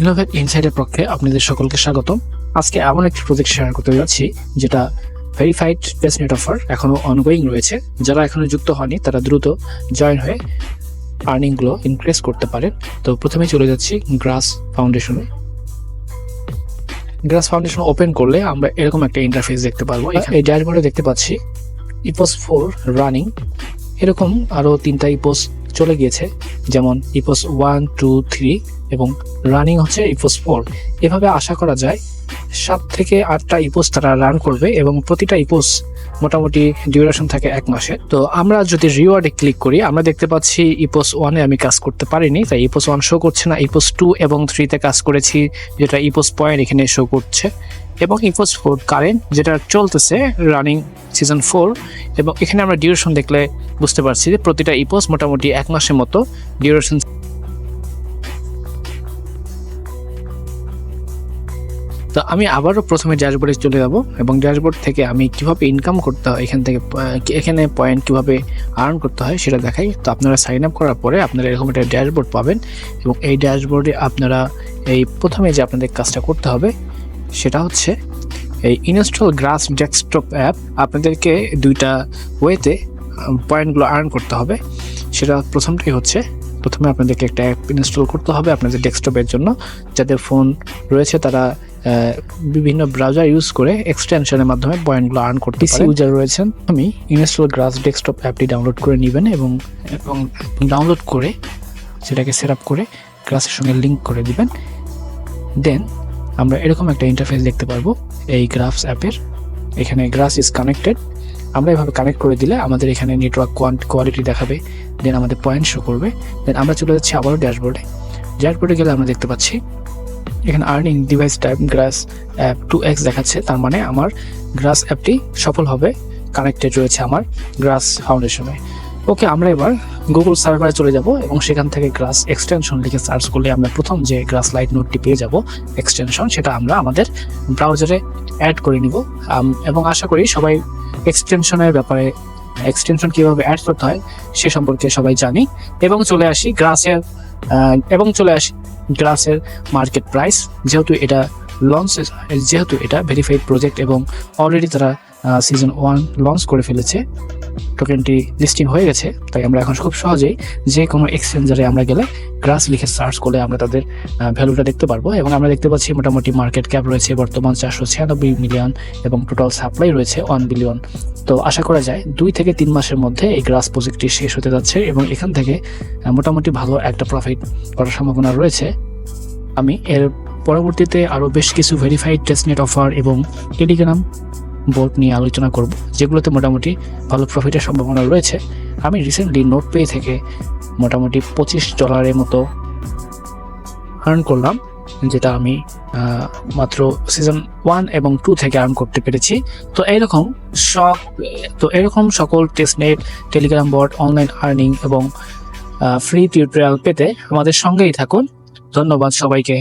Innovate ইনসাইডের পক্ষে আপনাদের সকলকে স্বাগতম। আজকে এমন একটি প্রজেক্ট শেয়ার করতে যাচ্ছি যেটা ভেরিফাইড টেস্টনেট অফার এখনও অনগোয়িং রয়েছে। যারা এখনও যুক্ত হয়নি তারা দ্রুত জয়েন হয়ে আর্নিংগুলো ইনক্রিজ করতে পারেন। তো প্রথমে চলে যাচ্ছি গ্রাস ফাউন্ডেশনে গ্রাস ফাউন্ডেশন ওপেন করলে আমরা এরকম একটা ইন্টারফেস দেখতে পারব। এই ড্যাশবোর্ডে দেখতে পাচ্ছি ইপোস ফোর রানিং এরকম আরও তিনটা ইপোস চলে গিয়েছে, যেমন ইপোস ওয়ান টু থ্রি এবং রানিং হচ্ছে ইপোস ফোর এভাবে আশা করা যায়, সাত থেকে আটটা ইপোস তারা রান করবে এবং প্রতিটা ইপোস মোটামুটি ডিউরেশন থাকে এক মাসে। তো আমরা যদি রিওয়ার্ডে ক্লিক করি, আমরা দেখতে পাচ্ছি ইপোস ওয়ানে আমি কাজ করতে পারিনি, তাই ইপোস ওয়ান শো করছে না। ইপোস টু এবং থ্রিতে কাজ করেছি, যেটা ইপোস পয়েন্ট এখানে শো করছে। এবং ইপোস ফোর কারেন্ট যেটা চলতেছে রানিং সিজন ফোর এবং এখানে আমরা ডিউরেশন দেখলে বুঝতে পারছি যে প্রতিটা ইপোস মোটামুটি এক মাসের মতো ডিউরেশন তো আমি আবারও প্রথমে ড্যাশবোর্ডে চলে যাব এবং ড্যাশবোর্ড থেকে আমি কীভাবে ইনকাম করতে হয়, এখান থেকে এখানে পয়েন্ট কীভাবে আর্ন করতে হয় সেটা দেখাই। তো আপনারা সাইন আপ করার পরে আপনারা এরকম একটা ড্যাশবোর্ড পাবেন এবং এই ড্যাশবোর্ডে আপনারা এই প্রথমে যে আপনাদের কাজটা করতে হবে সেটা হচ্ছে এই ইনস্টল গ্রাস ডেস্কটপ অ্যাপ আপনাদেরকে দুইটা ওয়েতে পয়েন্টগুলো আর্ন করতে হবে। সেটা প্রথমটাই হচ্ছে প্রথমে আপনাদেরকে একটা অ্যাপ ইনস্টল করতে হবে আপনাদের ডেস্কটপের জন্য। যাদের ফোন রয়েছে তারা বিভিন্ন ব্রাউজার ইউজ করে এক্সটেনশনের মাধ্যমে পয়েন্টগুলো আর্ন করতে পারেন। ইউজার রয়েছেন। আমি ইনস্টল গ্রাস ডেস্কটপ অ্যাপটি ডাউনলোড করে নেবেন এবং এবং ডাউনলোড করে সেটাকে সেট আপ করে গ্রাসের সঙ্গে লিঙ্ক করে দিবেন। দেন আমরা এরকম একটা ইন্টারফেস দেখতে পারব এই গ্রাফস অ্যাপের এখানে গ্রাস ইজ কানেক্টেড আমরা এভাবে কানেক্ট করে দিলে আমাদের এখানে নেটওয়ার্ক কোয়ালিটি দেখাবে দেন আমাদের পয়েন্ট শো করবে। দেন আমরা চলে যাচ্ছি আবারও ড্যাশবোর্ডে ড্যাশবোর্ডে গেলে আমরা দেখতে পাচ্ছি এখানে earning device type Grass app two x দেখাচ্ছে। তার মানে আমার গ্রাস অ্যাপটি সফলভাবে কানেক্টেড রয়েছে আমার গ্রাস ফাউন্ডেশনে ওকে আমরা এবার গুগল সার্ভারে চলে যাব এবং সেখান থেকে গ্রাস এক্সটেনশন লিখে সার্চ করলে আমরা প্রথম যে গ্রাস লাইট নোটটি পেয়ে যাব এক্সটেনশন সেটা আমরা আমাদের ব্রাউজারে অ্যাড করে নিব। এবং আশা করি সবাই এক্সটেনশনের ব্যাপারে এক্সটেনশন কীভাবে অ্যাড করতে হয় সে সম্পর্কে সবাই জানি। এবং চলে আসি গ্রাসের এবং চলে আসি গ্রাসের মার্কেট প্রাইস যেহেতু এটা লঞ্চ যেহেতু এটা ভেরিফাইড প্রজেক্ট এবং অলরেডি তারা সিজন ওয়ান লঞ্চ করে ফেলেছে। টোকেনটি লিস্টিং হয়ে গেছে, তাই আমরা এখন খুব সহজেই যে কোনো এক্সচেঞ্জারে আমরা গেলে গ্রাস লিখে সার্চ করলে আমরা তাদের ভ্যালুটা দেখতে পারব এবং আমরা দেখতে পাচ্ছি মোটামুটি মার্কেট ক্যাপ রয়েছে বর্তমান চারশো ছিয়ানব্বই মিলিয়ন এবং টোটাল সাপ্লাই রয়েছে ওয়ান বিলিয়ন তো আশা করা যায় দুই থেকে তিন মাসের মধ্যে এই গ্রাস প্রজেক্টটি শেষ হতে যাচ্ছে এবং এখান থেকে মোটামুটি ভালো একটা প্রফিট করার সম্ভাবনা রয়েছে। আমি এর পরবর্তীতে আরও বেশ কিছু ভেরিফাইড টেস্টনেট অফার এবং টেলিগ্রাম বোর্ড নিয়ে আলোচনা করব, যেগুলোতে মোটামুটি ভালো প্রফিটের সম্ভাবনা রয়েছে। আমি রিসেন্টলি নোট পে থেকে মোটামুটি পঁচিশ ডলারের মতো আর্ন করলাম, যেটা আমি মাত্র সিজন ওয়ান এবং টু থেকে আর্ন করতে পেরেছি। তো এরকম সব, তো এরকম সকল testnet Telegram board online earning এবং ফ্রি টিউটোরিয়াল পেতে আমাদের সঙ্গেই থাকুন। ধন্যবাদ সবাইকে।